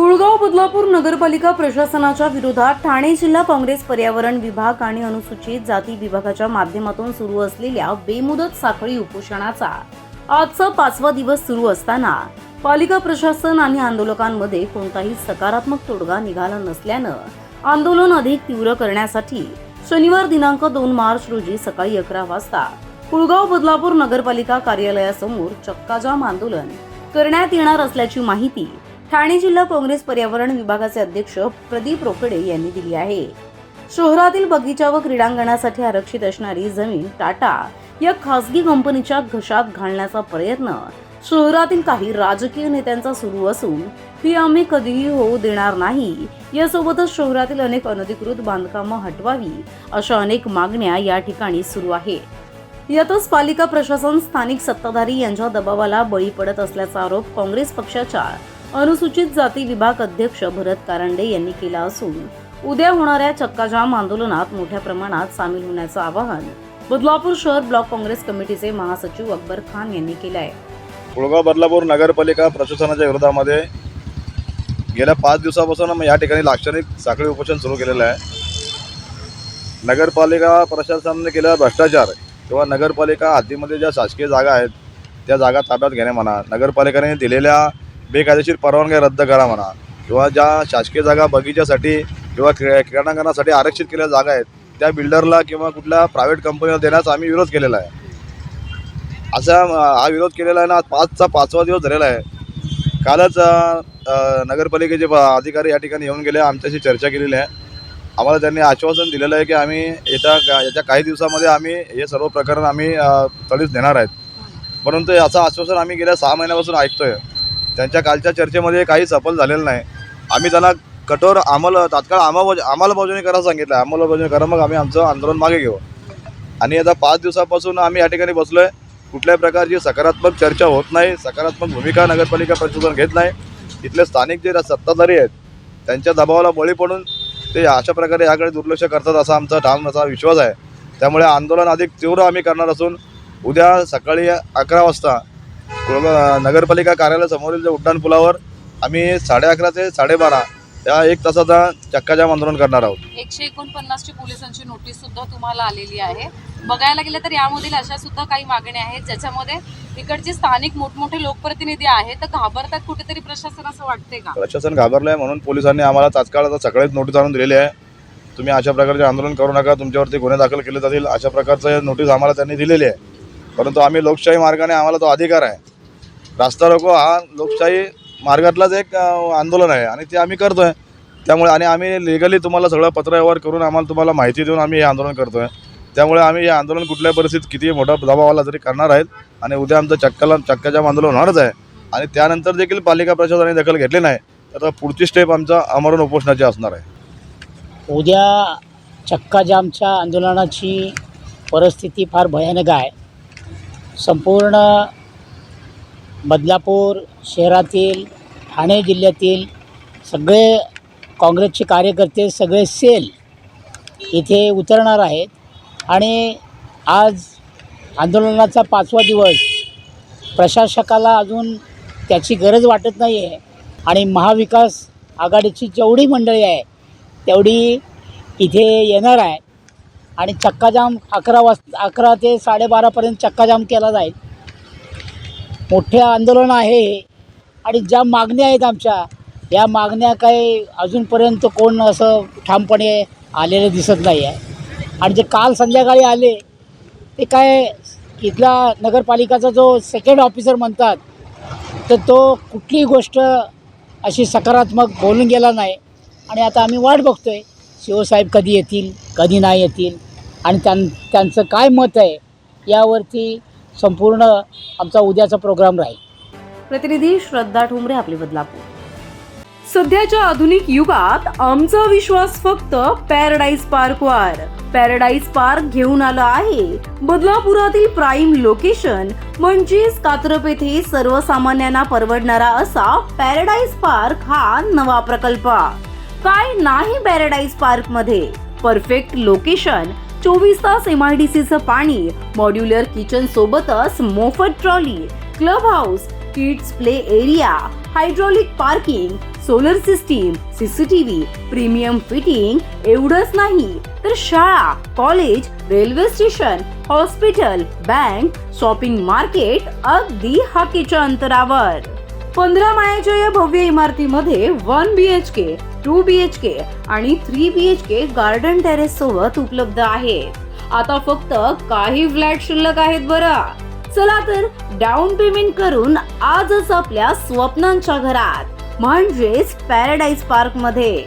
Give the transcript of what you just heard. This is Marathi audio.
कुळगाव बदलापूर नगरपालिका प्रशासनाच्या विरोधात ठाणे जिल्हा काँग्रेस पर्यावरण विभाग आणि अनुसूचित जाती विभागाच्या माध्यमातून सुरू असलेल्या बेमुदत साखळी उपोषणाचा आजचा पाचवा दिवस सुरू असताना पालिका प्रशासन आणि आंदोलकांमध्ये कोणताही सकारात्मक तोडगा निघाला नसल्यानं आंदोलन अधिक तीव्र करण्यासाठी शनिवार दिनांक दोन मार्च रोजी सकाळी अकरा वाजता कुळगाव बदलापूर नगरपालिका कार्यालयासमोर चक्काजाम आंदोलन करण्यात येणार असल्याची माहिती ठाणे जिल्हा काँग्रेस पर्यावरण विभागाचे अध्यक्ष प्रदीप रोकडे यांनी दिली आहे. शहरातील बगीचा व क्रीडांगणासाठी आरक्षित असणारी जमीन टाटा या खासगी कंपनीच्या घशात घालण्याचा प्रयत्न शहरातील काही राजकीय नेत्यांचा सुरू असून ही आम्ही कधीही होऊ देणार नाही. यासोबतच शहरातील अनेक अनधिकृत बांधकामं हटवावी अशा अनेक मागण्या या ठिकाणी सुरू आहे. यातच पालिका प्रशासन स्थानिक सत्ताधारी यांच्या दबावाला बळी पडत असल्याचा आरोप काँग्रेस पक्षाच्या अनुसूचित जाती विभाग अध्यक्ष भरत कारंडे यांनी केला असून उद्या होणाऱ्या चक्काजाम आंदोलनात मोठ्या प्रमाणात सामील होण्याचं आवाहन बदलापूर शहर ब्लॉक काँग्रेस कमिटीचे महासचिव अकबर खान यांनी केलं आहे कुळगाव बदलापूर नगरपालिका प्रशासनाच्या विरोधामध्ये गेल्या पाच दिवसापासून मग या ठिकाणी लाक्षणिक साखळी उपोषण सुरू केलेलं आहे. नगरपालिका प्रशासनाने केलेला भ्रष्टाचार किंवा नगरपालिका हद्दीमध्ये ज्या शासकीय जागा आहेत त्या जागा ताब्यात घेणे म्हणा नगरपालिकेने दिलेल्या बेकायदेशीर परवानग्या रद्द करा म्हणा. किंवा ज्या शासकीय जागा बगीच्यासाठी किंवा क्रीडा क्रीडांगणासाठी आरक्षित केलेल्या जागा आहेत त्या बिल्डरला किंवा कुठल्या प्रायव्हेट कंपनीला देण्याचा आम्ही विरोध केलेला आहे. असा हा विरोध केलेला आहे ना आज पाचचा पाचवा दिवस झालेला आहे. कालच नगरपालिकेचे अधिकारी या ठिकाणी येऊन गेले आमच्याशी चर्चा केलेली आहे. आम्हाला त्यांनी आश्वासन दिलेलं आहे की आम्ही येत्या का- येत्या काही दिवसामध्ये आम्ही हे सर्व प्रकरण आम्ही तळीच देणार आहेत. परंतु असं आश्वासन आम्ही गेल्या सहा महिन्यापासून ऐकतोय. त्यांच्या कालच्या चर्चेमध्ये काही सफल झालेलं नाही. आम्ही त्यांना कठोर अंमल तात्काळ अंमलबजावणी अंमलबजावणी करायला सांगितलं. आहे अंमलबजावणी करा मग आम्ही आमचं आंदोलन मागे घेऊ. आणि आता पाच दिवसापासून आम्ही या ठिकाणी बसलो आहे कुठल्याही प्रकारची सकारात्मक चर्चा होत नाही सकारात्मक भूमिका नगरपालिका प्रशासन घेत नाही. इथले स्थानिक जे सत्ताधारी आहेत त्यांच्या दबावाला बळी पडून ते अशा प्रकारे याकडे दुर्लक्ष करतात असा आमचा ठाम असा विश्वास आहे. त्यामुळे आंदोलन अधिक तीव्र आम्ही करणार असून उद्या सकाळी अकरा वाजता नगरपालिका कार्यालयासमोरील जे उड्डाण पुलावर आम्ही साडे अकरा ते साडेबारा या एक तासाचा चक्काजाम आंदोलन करणार आहोत. एकशे एकोणपन्नासची पोलिसांची नोटीस सुद्धा तुम्हाला आलेली आहे. बघायला गेलं तर यामधील अशा सुद्धा काही मागण्या आहेत ज्याच्यामध्ये इकडचे स्थानिक मोठमोठे लोकप्रतिनिधी आहेत तर घाबरतात कुठेतरी प्रशासन असं वाटते का? प्रशासन घाबरलं आहे म्हणून पोलिसांनी आम्हाला तात्काळ आता सकाळीच नोटीस आणून दिलेली आहे. तुम्ही अशा प्रकारचे आंदोलन करू नका तुमच्यावरती गुन्हे दाखल केले जातील अशा प्रकारचं नोटीस आम्हाला त्यांनी दिलेली आहे. परंतु आम्ही लोकशाही मार्गाने आम्हाला तो अधिकार आहे. रास्ता रोको हा लोकशाही मार्गातलाच एक आंदोलन आहे आणि ते आम्ही करतो आहे त्यामुळे आणि आम्ही लिगली तुम्हाला सगळं पत्रव्यवहार करून आम्हाला तुम्हाला माहिती देऊन आम्ही हे आंदोलन करतो आहे त्यामुळे आम्ही हे आंदोलन कुठल्याही परिस्थितीत किती मोठा दबावाला तरी करणार आहेत आणि उद्या आमचं चक्काला चक्काजाम आंदोलन होणारच आहे आणि त्यानंतर देखील पालिका प्रशासनाने दखल घेतली नाही तर पुढची स्टेप आमचा आमरण उपोषणाची असणार आहे. उद्या चक्काजामच्या आंदोलनाची परिस्थिती फार भयानक आहे. संपूर्ण बदलापूर शहरातील ठाणे जिल्ह्यातील सगळे काँग्रेसचे कार्यकर्ते सगळे सेल इथे उतरणार आहेत. आणि आज आंदोलनाचा पाचवा दिवस. प्रशासकाला अजून त्याची गरज वाटत नाही आहे आणि महाविकास आघाडीची जेवढी मंडळी आहे तेवढी इथे येणार आहे. आणि चक्काजाम अकरा वाज अकरा ते साडेबारापर्यंत चक्काजाम केला जाईल. मोठे आंदोलन आहे. आणि ज्या मागण्या आहेत आमच्या या मागण्या काही अजूनपर्यंत कोण असं ठामपणे आलेलं दिसत नाही आहे. आणि जे काल संध्याकाळी आले ते काय इथला नगरपालिकाचा जो सेकंड ऑफिसर म्हणतात तर तो कुठलीही गोष्ट अशी सकारात्मक बोलून गेला नाही. आणि आता आम्ही वाट बघतो आहे शिवसाहेब कधी येतील कधी नाही येतील आणि त्यां त्यांचं काय मत आहे यावरती संपूर्ण आमचा उद्याचा प्रोग्राम राहील. प्रतिनिधी श्रद्धा ठुमरे आपले बदलापूर. सध्याच्या आधुनिक युगात आमचा विश्वास फक्त पॅराडाईज पार्कवर. पॅराडाईज पार्क घेऊन आला आहे बदलापुरातील प्राईम लोकेशन म्हणजेच कात्रप येथे सर्वसामान्यांना परवडणारा असा पॅराडाईज पार्क हा नवा प्रकल्प. काय नाही पॅराडाईज पार्कमध्ये परफेक्ट लोकेशन चोवीस तास एम आय डी सीचं पाणी मॉड्युलर किचन सोबतच मोफत trolley club house kids play area hydraulic parking solar system CCTV premium fitting एवढंच नाही. तर शाळा college railway station hospital bank shopping market अगदी हाकेच्या अंतरावर. पंधरा माळ्याच्या या भव्य इमारतीमध्ये one B H K two B H K आणि three B H K garden terrace सोबत उपलब्ध आहे आता फक्त काही फ्लॅट शिल्लक आहेत बरं. चला तर डाऊन पेमेंट करून आजच आपल्या स्वप्नांच्या घरात म्हणजेच पॅराडाईज पार्कमध्ये.